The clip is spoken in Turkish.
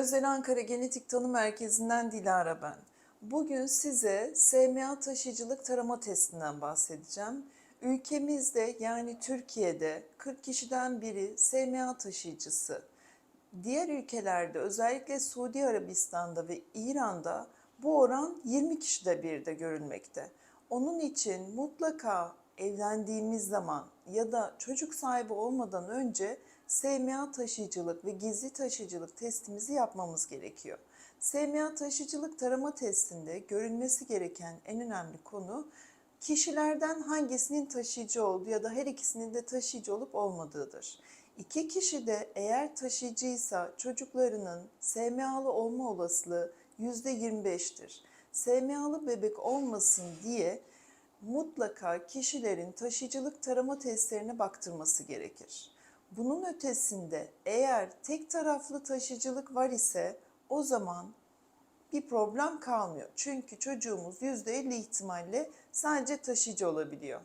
Özel Ankara Genetik Tanı Merkezi'nden Dilara ben. Bugün size SMA taşıyıcılık tarama testinden bahsedeceğim. Ülkemizde yani Türkiye'de 40 kişiden biri SMA taşıyıcısı. Diğer ülkelerde özellikle Suudi Arabistan'da ve İran'da bu oran 20 kişide bir de görülmekte. Onun için mutlaka evlendiğimiz zaman ya da çocuk sahibi olmadan önce SMA taşıyıcılık ve gizli taşıyıcılık testimizi yapmamız gerekiyor. SMA taşıyıcılık tarama testinde görülmesi gereken en önemli konu kişilerden hangisinin taşıyıcı olduğu ya da her ikisinin de taşıyıcı olup olmadığıdır. İki kişi de eğer taşıyıcıysa çocuklarının SMA'lı olma olasılığı %25'tir. SMA'lı bebek olmasın diye mutlaka kişilerin taşıyıcılık tarama testlerine baktırması gerekir. Bunun ötesinde eğer tek taraflı taşıyıcılık var ise o zaman bir problem kalmıyor. Çünkü çocuğumuz %50 ihtimalle sadece taşıyıcı olabiliyor.